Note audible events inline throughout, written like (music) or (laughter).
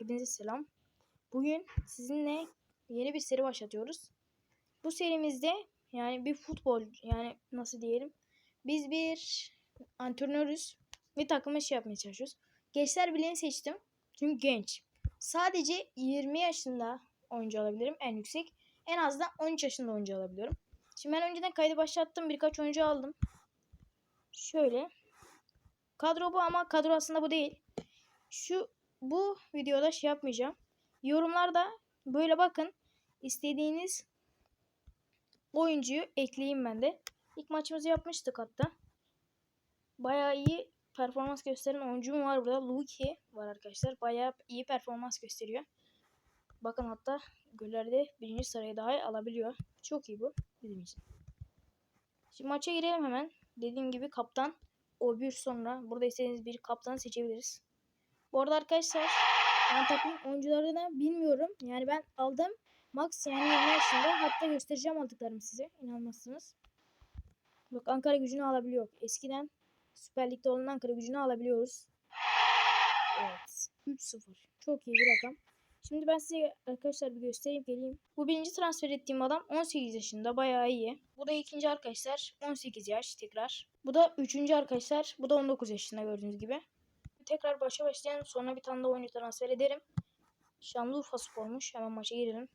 hepinize selam. Bugün sizinle yeni bir seri başlatıyoruz. Bu serimizde yani bir futbol yani nasıl diyelim biz bir antrenörüz ve takımı şey yapmaya çalışıyoruz. Gençler Birliği'ni seçtim çünkü genç. Sadece 20 yaşında oyuncu alabilirim en yüksek. En az da 13 yaşında oyuncu alabiliyorum. Şimdi ben önceden kaydı başlattım birkaç oyuncu aldım. Şöyle. Kadro bu ama kadro aslında bu değil. Şu bu videoda şey yapmayacağım. Yorumlarda böyle bakın istediğiniz oyuncuyu ekleyeyim ben de. İlk maçımızı yapmıştık hatta. Bayağı iyi performans gösteren oyuncum var burada. Luki var arkadaşlar. Bayağı iyi performans gösteriyor. Bakın hatta gollerde birinci sırayı daha alabiliyor. Çok iyi bu bizim için. Şimdi maça girelim hemen. Dediğim gibi kaptan o bir sonra burada istediğiniz bir kaptan seçebiliriz. Bu arada arkadaşlar ben takım oyuncularını bilmiyorum. Yani ben aldım. Max yani 20 yaşında. Hatta göstereceğim aldıklarımı size. İnanmazsınız. Bak Ankara gücünü alabiliyor. Eskiden Süper Lig'de olan Ankara gücünü alabiliyoruz. Evet. 3-0. Çok iyi bir rakam. Şimdi ben size arkadaşlar bir göstereyim geleyim. Bu birinci transfer ettiğim adam 18 yaşında bayağı iyi. Bu da ikinci arkadaşlar 18 yaş tekrar. Bu da üçüncü arkadaşlar. Bu da 19 yaşında gördüğünüz gibi. Tekrar başa başlayan sonra bir tane de oyuncu transfer ederim. Şanlıurfa spormuş. Hemen maça girelim.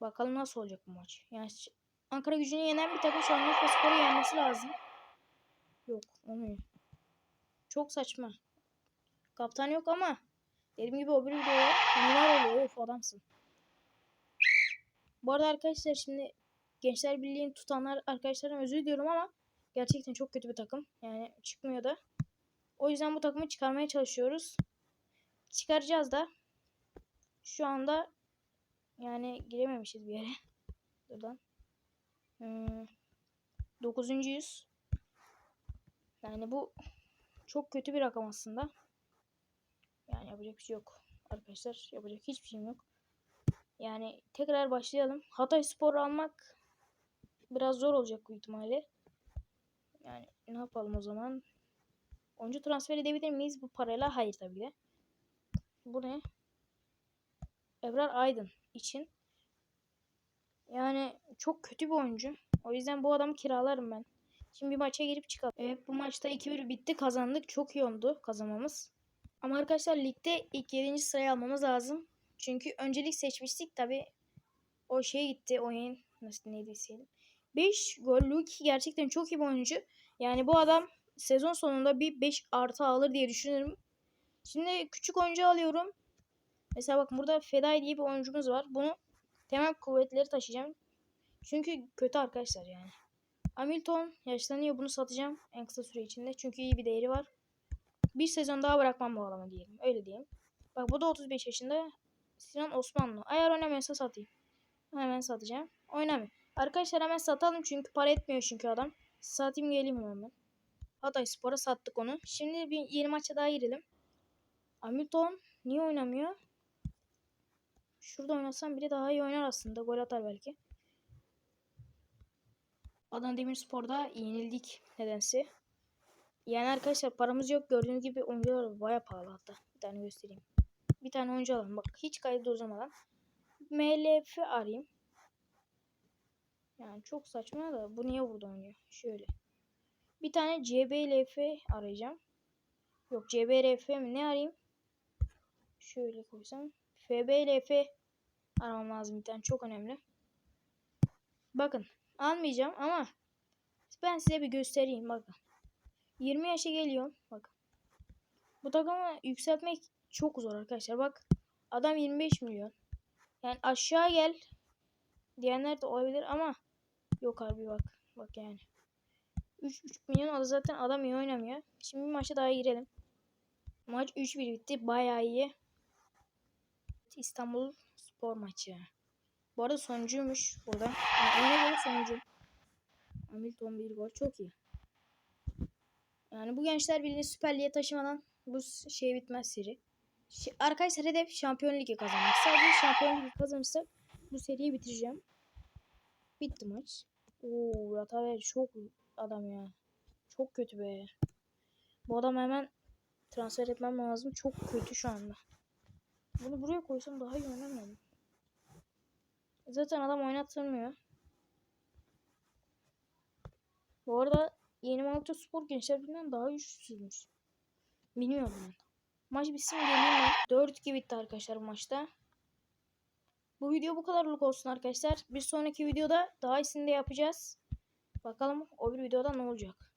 Bakalım nasıl olacak bu maç. Yani Ankara gücünü yenen bir takım Şanlıurfa sporu yenmesi lazım. Yok olmuyor. Çok saçma. Kaptan yok ama dediğim gibi o bir videoya neler oluyor of adamsın. Bu arada arkadaşlar şimdi Gençler Birliği'ni tutanlar arkadaşlarım özür diliyorum ama gerçekten çok kötü bir takım. Yani çıkmıyor da. O yüzden bu takımı çıkarmaya çalışıyoruz. Çıkaracağız da. Şu anda yani girememişiz bir yere. (laughs) Buradan. Hmm, 9. yüz. Yani bu çok kötü bir rakam aslında. Yani yapacak bir şey yok. Arkadaşlar yapacak hiçbir şeyim yok. Yani tekrar başlayalım. Hatay Spor almak biraz zor olacak bu ihtimalle. Yani ne yapalım o zaman? Oyuncu transfer edebilir miyiz bu parayla? Hayır tabii de. Bu ne? Ebrar Aydın için. Yani çok kötü bir oyuncu. O yüzden bu adamı kiralarım ben. Şimdi bir maça girip çıkalım. Evet bu maçta 2-1 bitti. Kazandık. Çok iyi oldu kazanmamız. Ama arkadaşlar ligde ilk 7. sırayı almamız lazım. Çünkü öncelik seçmiştik. Tabi o şeye gitti. Oyun nasıl neydi istedim. 5 gol. Luki gerçekten çok iyi bir oyuncu. Yani bu adam sezon sonunda bir 5 artı alır diye düşünüyorum. Şimdi küçük oyuncu alıyorum. Mesela bakın burada Feday diye bir oyuncumuz var. Bunu temel kuvvetleri taşıyacağım. Çünkü kötü arkadaşlar yani. Hamilton yaşlanıyor. Bunu satacağım en kısa süre içinde. Çünkü iyi bir değeri var. Bir sezon daha bırakmam bu adamı diyelim. Öyle diyeyim. Bak bu da 35 yaşında. Sinan Osmanlı. Eğer oynamıyorsa satayım. Hemen satacağım. Oynamıyor. Arkadaşlar hemen satalım çünkü para etmiyor çünkü adam. Satayım geleyim hemen. Hatay Spor'a sattık onu. Şimdi bir yeni maça daha girelim. Hamilton niye oynamıyor? Şurada oynasam biri daha iyi oynar aslında. Gol atar belki. Adana Demirspor'da yenildik nedense. Yani arkadaşlar paramız yok. Gördüğünüz gibi oyuncular baya pahalı hatta. Bir tane göstereyim. Bir tane oyuncu alalım. Bak hiç kaydı uzamadan. MLF arayayım. Yani çok saçma da bu niye burada oynuyor? Şöyle. Bir tane CBLF arayacağım. Yok CBRF mi ne arayayım? Şöyle koysam. FBLF aramam lazım bir tane çok önemli. Bakın almayacağım ama ben size bir göstereyim bakın. 20 yaşa geliyor. Bak. Bu takımı yükseltmek çok zor arkadaşlar. Bak adam 25 milyon. Yani aşağı gel diyenler de olabilir ama yok abi bak. Bak yani. 3,5 milyon adı zaten adam iyi oynamıyor. Şimdi bir maça daha girelim. Maç 3-1 bitti. Bayağı iyi. İstanbul spor maçı. Bu arada sonuncuymuş burada. Yani göre sonuncu. Hamilton bir gol. Çok iyi. Yani bu gençler birliğini Süper Lig'e taşımadan bu şey bitmez seri. Ş arkadaşlar hedef Şampiyon Ligi kazanmak. Sadece Şampiyon Ligi kazanırsak bu seriyi bitireceğim. Bitti maç. Oo, Rataver çok adam ya. Çok kötü be. Bu adam hemen transfer etmem lazım. Çok kötü şu anda. Bunu buraya koysam daha iyi oynamıyorum. Zaten adam oynatılmıyor. Bu arada yeni Malatya Spor Gençler Birliği'nden daha güçsüzmüş. Bilmiyordum ben. Maç bitsin geleyim ben. 4-2 bitti arkadaşlar maçta. Bu video bu kadarlık olsun arkadaşlar. Bir sonraki videoda daha iyisini de yapacağız. Bakalım o bir videoda ne olacak.